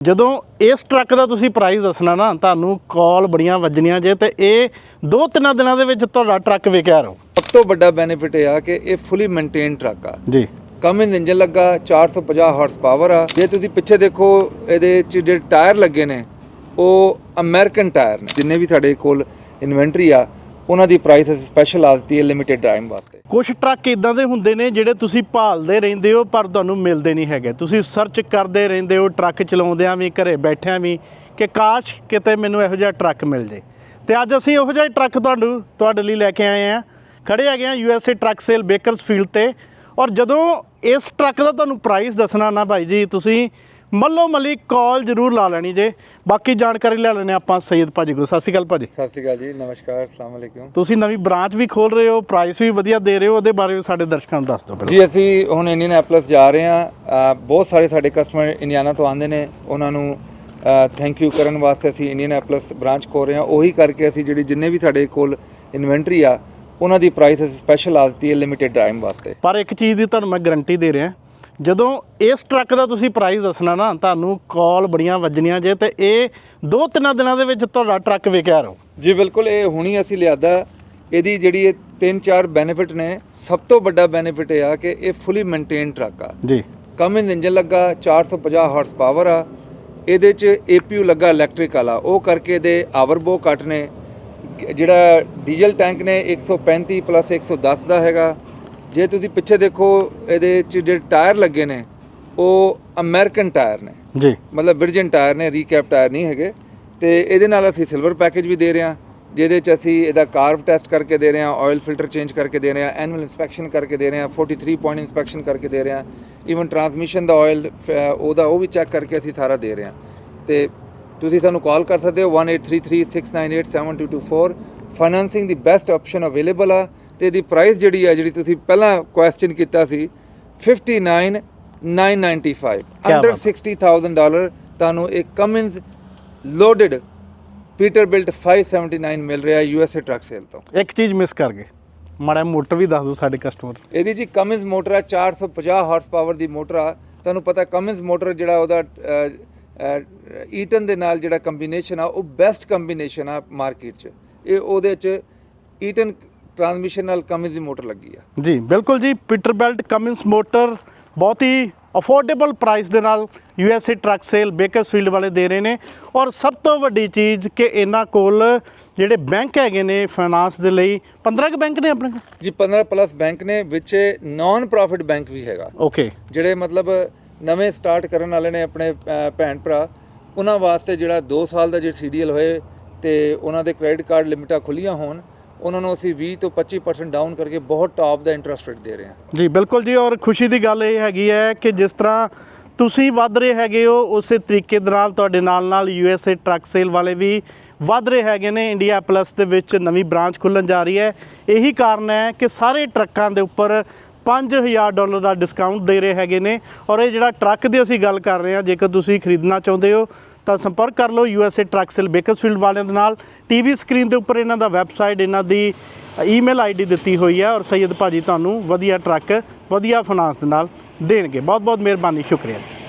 ਜਦੋਂ ਇਸ ਟਰੱਕ ਦਾ ਤੁਸੀਂ ਪ੍ਰਾਈਸ ਦੱਸਣਾ ਨਾ ਤੁਹਾਨੂੰ ਕਾਲ ਬੜੀਆਂ ਵੱਜਣੀਆਂ ਜੇ ਤੇ ਇਹ ਦੋ ਤਿੰਨ ਦਿਨਾਂ ਦੇ ਵਿੱਚ ਤੁਹਾਡਾ ਟਰੱਕ ਵਿਕਿਆ ਰਹੂ ਸਭ ਤੋਂ ਵੱਡਾ ਬੈਨੀਫਿਟ ਇਹ ਆ ਕਿ ਇਹ ਫੁੱਲੀ ਮੇਨਟੇਨ ਟਰੱਕ ਆ। ਜੀ। ਕਮਿੰਸ ਇੰਜਨ ਲੱਗਾ 450 ਹਾਰਸ ਪਾਵਰ ਆ। ਜੇ ਤੁਸੀਂ ਪਿੱਛੇ ਦੇਖੋ ਇਹਦੇ ਚ ਜਿਹੜੇ ਟਾਇਰ ਲੱਗੇ ਨੇ ਉਹ ਅਮਰੀਕਨ ਟਾਇਰ ਨੇ ਜਿੰਨੇ ਵੀ ਸਾਡੇ ਕੋਲ ਇਨਵੈਂਟਰੀ ਆ ਉਹਨਾਂ ਦੀ ਪ੍ਰਾਈਸ ਅਸੀਂ ਸਪੈਸ਼ਲ ਆ ਦਿੱਤੀ ਹੈ ਲਿਮਿਟਿਡ ਟਾਈਮ ਵਾਸਤੇ। ਕੁਝ ਟਰੱਕ ਇਦਾਂ ਦੇ ਹੁੰਦੇ ਨੇ ਜਿਹੜੇ ਤੁਸੀਂ ਭਾਲਦੇ ਰਹਿੰਦੇ ਹੋ, ਪਰ ਤੁਹਾਨੂੰ ਮਿਲਦੇ ਨਹੀਂ ਹੈਗੇ। ਤੁਸੀਂ ਸਰਚ ਕਰਦੇ ਰਹਿੰਦੇ ਹੋ, ਟਰੱਕ ਚਲਾਉਂਦਿਆਂ ਵੀ, ਘਰੇ ਬੈਠਿਆਂ ਵੀ, ਕਿ ਕਾਸ਼ ਕਿਤੇ ਮੈਨੂੰ ਇਹੋ ਜਿਹਾ ਟਰੱਕ ਮਿਲ ਜੇ। ਤੇ ਅੱਜ ਅਸੀਂ ਇਹੋ ਜਿਹਾ ਟਰੱਕ ਤੁਹਾਨੂੰ, ਤੁਹਾਡੇ ਲਈ ਲੈ ਕੇ ਆਏ ਆ ਖੜੇ ਹੈਗੇ ਆ ਯੂਐਸਏ ਟਰੱਕ ਸੇਲ ਬੇਕਰਸਫੀਲਡ ਤੇ। ਔਰ ਜਦੋਂ ਇਸ ਟਰੱਕ ਦਾ ਤੁਹਾਨੂੰ ਪ੍ਰਾਈਸ ਦੱਸਣਾ ਨਾ ਭਾਈ ਜੀ, ਤੁਸੀਂ ਮੱਲੋ ਮੱਲੀ ਕਾਲ ਜ਼ਰੂਰ ਲਾ ਲੈਣੀ ਜੇ। ਬਾਕੀ ਜਾਣਕਾਰੀ ਲੈ ਲੈਣੇ ਆਪਾਂ ਸੈਯਦ ਭਾਜੀ ਕੋਲ। ਸਤਿ ਸ਼੍ਰੀ ਅਕਾਲ ਭਾਜੀ। ਸਤਿ ਸ਼੍ਰੀ ਅਕਾਲ ਜੀ ਨਮਸਕਾਰ ਅਸਲਾਮ ਅਲੈਕੁਮ। ਤੁਸੀਂ ਨਵੀਂ ਬ੍ਰਾਂਚ ਵੀ ਖੋਲ ਰਹੇ ਹੋ ਪ੍ਰਾਈਸ ਵੀ ਵਧੀਆ ਦੇ ਰਹੇ ਹੋ ਉਹਦੇ ਬਾਰੇ ਵੀ ਸਾਡੇ ਦਰਸ਼ਕਾਂ ਨੂੰ ਦੱਸ ਦਿਓ ਪਹਿਲਾਂ ਜੀ ਅਸੀਂ ਹੁਣ ਇੰਡੀਅਨ ਐਪਲਸ ਜਾ ਰਹੇ ਹਾਂ। ਬਹੁਤ ਸਾਰੇ ਸਾਡੇ ਕਸਟਮਰ ਇੰਡੀਆਨਾ ਤੋਂ ਆਉਂਦੇ ਨੇ। ਉਹਨਾਂ ਨੂੰ ਥੈਂਕ ਯੂ ਕਰਨ ਵਾਸਤੇ ਅਸੀਂ ਇੰਡੀਅਨ ਐਪਲਸ ਬ੍ਰਾਂਚ ਖੋਲ ਰਹੇ ਹਾਂ। ਉਹੀ ਕਰਕੇ ਅਸੀਂ ਜਿਹੜੀ ਜਿੰਨੇ ਵੀ ਸਾਡੇ ਕੋਲ ਇਨਵੈਂਟਰੀ ਆ ਉਹਨਾਂ ਦੀ ਪ੍ਰਾਈਸ ਅਸੀਂ ਸਪੈਸ਼ਲ ਆ ਦਿੱਤੀ ਹੈ ਲਿਮਿਟਿਡ ਟਾਈਮ ਵਾਸਤੇ। ਪਰ ਇੱਕ ਚੀਜ਼ ਦੀ ਤੁਹਾਨੂੰ ਮੈਂ ਗਾਰੰਟੀ ਦੇ ਰਿਹਾ ਜਦੋਂ ਇਸ ਟਰੱਕ ਦਾ ਤੁਸੀਂ ਪ੍ਰਾਈਸ ਦੱਸਣਾ ਨਾ ਤੁਹਾਨੂੰ ਕਾਲ ਬੜੀਆਂ ਵੱਜਣੀਆਂ ਜੇ ਤੇ ਇਹ ਦੋ ਤਿੰਨ ਦਿਨਾਂ ਦੇ ਵਿੱਚ ਤੁਹਾਡਾ ਟਰੱਕ ਵਿਕਿਆ ਰਹੂ। ਜੀ ਬਿਲਕੁਲ ਇਹ ਹੁਣੀ ਅਸੀਂ ਲਿਆਦਾ। ਇਹਦੀ ਜਿਹੜੀ ਇਹ ਤਿੰਨ ਚਾਰ ਬੈਨੀਫਿਟ ਨੇ ਸਭ ਤੋਂ ਵੱਡਾ ਬੈਨੀਫਿਟ ਇਹ ਆ ਕਿ ਇਹ ਫੁੱਲੀ ਮੇਨਟੇਨ ਟਰੱਕ ਆ। ਜੀ। ਕਮਿੰਸ ਇੰਜਨ ਲੱਗਾ 450 ਹਾਰਸ ਪਾਵਰ ਆ। ਇਹਦੇ ਚ APU ਲੱਗਾ ਇਲੈਕਟ੍ਰਿਕ ਵਾਲਾ। ਉਹ ਕਰਕੇ ਇਹਦੇ ਆਵਰ ਬਹੁਤ ਘੱਟ ਨੇ। ਜਿਹੜਾ ਡੀਜ਼ਲ ਟੈਂਕ ਨੇ 135 ਪਲੱਸ 110 ਦਾ ਹੈਗਾ। ਜੇ ਤੁਸੀਂ ਪਿੱਛੇ ਦੇਖੋ ਇਹਦੇ ਚ ਜਿਹੜੇ ਟਾਇਰ ਲੱਗੇ ਨੇ ਉਹ ਅਮਰੀਕਨ ਟਾਇਰ ਨੇ। ਜੀ। ਮਤਲਬ ਵਿਰਜਨ ਟਾਇਰ ਨੇ ਰੀਕੈਪ ਟਾਇਰ ਨਹੀਂ ਹੈਗੇ। ਤੇ ਇਹਦੇ ਨਾਲ ਅਸੀਂ ਸਿਲਵਰ ਪੈਕੇਜ ਵੀ ਦੇ ਰਹੇ ਹਾਂ ਜਿਹਦੇ ਚ ਅਸੀਂ ਇਹਦਾ ਕਾਰਵ ਟੈਸਟ ਕਰਕੇ ਦੇ ਰਹੇ ਹਾਂ ਆਇਲ ਫਿਲਟਰ ਚੇਂਜ ਕਰਕੇ ਦੇ ਰਹੇ ਹਾਂ ਐਨੂਅਲ ਇਨਸਪੈਕਸ਼ਨ ਕਰਕੇ ਦੇ ਰਹੇ ਹਾਂ 43 ਪੁਆਇੰਟ ਇਨਸਪੈਕਸ਼ਨ ਕਰਕੇ ਦੇ ਰਹੇ ਹਾਂ ਈਵਨ ਟਰਾਂਸਮਿਸ਼ਨ ਦਾ ਆਇਲ ਉਹਦਾ ਉਹ ਵੀ ਚੈੱਕ ਕਰਕੇ ਅਸੀਂ ਸਾਰਾ ਦੇ ਰਹੇ ਹਾਂ। ਤੇ ਤੁਸੀਂ ਸਾਨੂੰ ਕਾਲ ਕਰ ਸਕਦੇ ਹੋ 183369872224 ਫਾਈਨਾਂਸਿੰਗ ਦੀ ਬੈਸਟ ਆਪਸ਼ਨ ਅਵੇਲੇਬਲ ਆ। ਤੇ ਇਹਦੀ ਪ੍ਰਾਈਸ ਜਿਹੜੀ ਆ ਜਿਹੜੀ ਤੁਸੀਂ ਪਹਿਲਾਂ ਕੁਐਸਚਨ ਕੀਤਾ ਸੀ 59995 ਕਿਆ ਅੰਡਰ ਬਾਤ ਹੈ। 60000 ਡਾਲਰ ਤੁਹਾਨੂੰ ਇੱਕ ਕਮਿੰਸ ਲੋਡਡ ਪੀਟਰਬਿਲਟ 579 ਮਿਲ ਰਿਹਾ ਯੂਐਸਏ ਟਰੱਕ ਸੇਲ ਤੋਂ। ਇੱਕ ਚੀਜ਼ ਮਿਸ ਕਰ ਗਏ। ਮਾੜਾ ਮੋਟਰ ਵੀ ਦੱਸ ਦਿਓ ਸਾਡੇ ਕਸਟਮਰ ਇਹਦੀ ਜੀ ਕਮਿੰਸ ਮੋਟਰ ਆ 450 ਹਾਰਸ ਪਾਵਰ ਦੀ ਮੋਟਰ ਆ। ਤੁਹਾਨੂੰ ਪਤਾ ਕਮਿੰਸ ਮੋਟਰ ਜਿਹੜਾ ਉਹਦਾ ਈਟਨ ਦੇ ਨਾਲ ਜਿਹੜਾ ਕੰਬੀਨੇਸ਼ਨ ਆ ਉਹ ਬੈਸਟ ਕੰਬੀਨੇਸ਼ਨ ਆ ਮਾਰਕੀਟ 'ਚ। ਇਹ ਉਹਦੇ 'ਚ ਈਟਨ ਟਰਾਂਸਮਿਸ਼ਨ ਨਾਲ ਕਮਿੰਸ ਦੀ ਮੋਟਰ ਲੱਗੀ ਆ। ਜੀ ਬਿਲਕੁਲ ਜੀ ਪੀਟਰਬੈਲਟ ਕਮਿੰਸ ਮੋਟਰ ਬਹੁਤ ਹੀ ਅਫੋਰਡੇਬਲ ਪ੍ਰਾਈਸ ਦੇ ਨਾਲ ਯੂਐਸਏ ਟਰੱਕ ਸੇਲ ਬੇਕਰਸਫੀਲਡ ਵਾਲੇ ਦੇ ਰਹੇ ਨੇ। ਔਰ ਸਭ ਤੋਂ ਵੱਡੀ ਚੀਜ਼ ਕਿ ਇਹਨਾਂ ਕੋਲ ਜਿਹੜੇ ਬੈਂਕ ਹੈਗੇ ਨੇ ਫਾਈਨਾਂਸ ਦੇ ਲਈ 15 ਕੁ ਬੈਂਕ ਨੇ ਆਪਣੇ ਕੋਲ? ਜੀ 15 ਪਲੱਸ ਬੈਂਕ ਨੇ ਵਿੱਚ ਨਾਨ ਪ੍ਰੋਫਿਟ ਬੈਂਕ ਵੀ ਹੈਗਾ। ਓਕੇ ਜਿਹੜੇ ਮਤਲਬ ਨਵੇਂ ਸਟਾਰਟ ਕਰਨ ਵਾਲੇ ਨੇ ਆਪਣੇ ਭੈਣ ਭਰਾ ਉਹਨਾਂ ਵਾਸਤੇ ਜਿਹੜਾ 2 ਸਾਲ ਦਾ ਜਿਹੜਾ ਸੀਡੀਐਲ ਹੋਏ ਤੇ ਉਹਨਾਂ ਦੇ ਕ੍ਰੈਡਿਟ ਕਾਰਡ ਲਿਮਿਟਾਂ ਖੁੱਲੀਆਂ ਹੋਣ ਉਹਨਾਂ ਨੂੰ ਅਸੀਂ 20 ਤੋਂ 25% ਡਾਊਨ ਕਰਕੇ ਬਹੁਤ ਟਾਪ ਦਾ ਇੰਟਰਸਟ ਰੇਟ ਦੇ ਰਹੇ ਹਾਂ। ਜੀ, ਬਿਲਕੁਲ ਜੀ, ਔਰ ਖੁਸ਼ੀ ਦੀ ਗੱਲ ਇਹ ਹੈਗੀ ਹੈ ਕਿ ਜਿਸ ਤਰ੍ਹਾਂ ਤੁਸੀਂ ਵੱਧ ਰਹੇ ਹੈਗੇ ਹੋ, ਉਸੇ ਤਰੀਕੇ ਦੇ ਨਾਲ ਤੁਹਾਡੇ ਨਾਲ ਨਾਲ ਯੂਐਸਏ ਟਰੱਕ ਸੇਲ ਵਾਲੇ ਵੀ ਵੱਧ ਰਹੇ ਹੈਗੇ ਨੇ। ਇੰਡੀਆ ਪਲੱਸ ਦੇ ਵਿੱਚ ਨਵੀਂ ਬ੍ਰਾਂਚ ਖੁੱਲਣ ਜਾ ਰਹੀ ਹੈ। ਇਹੀ ਕਾਰਨ ਹੈ ਕਿ ਸਾਰੇ ਟਰੱਕਾਂ ਦੇ ਉੱਪਰ 5000 ਡਾਲਰ ਦਾ ਡਿਸਕਾਊਂਟ ਦੇ ਰਹੇ ਹੈਗੇ ਨੇ। ਔਰ ਇਹ ਜਿਹੜਾ ਟਰੱਕ ਦੀ ਅਸੀਂ ਗੱਲ ਕਰ ਰਹੇ ਹਾਂ, ਜੇਕਰ ਤੁਸੀਂ ਖਰੀਦਣਾ ਚਾਹੁੰਦੇ ਹੋ ਤਾਂ ਸੰਪਰਕ ਕਰ ਲਓ ਯੂਐਸਏ ਟਰੱਕ ਸੇਲ ਬੇਕਰਸਫੀਲਡ ਵਾਲਿਆਂ ਦੇ ਨਾਲ। ਟੀਵੀ ਸਕਰੀਨ ਦੇ ਉੱਪਰ ਇਹਨਾਂ ਦਾ ਵੈਬਸਾਈਟ ਇਹਨਾਂ ਦੀ ਈਮੇਲ ਆਈਡੀ ਦਿੱਤੀ ਹੋਈ ਹੈ ਔਰ ਸੈਯਦ ਭਾਜੀ ਤੁਹਾਨੂੰ ਵਧੀਆ ਟਰੱਕ ਵਧੀਆ ਫਾਈਨਾਂਸ ਦੇ ਨਾਲ ਦੇਣਗੇ। ਬਹੁਤ ਬਹੁਤ ਮਿਹਰਬਾਨੀ, ਸ਼ੁਕਰੀਆ ਜੀ।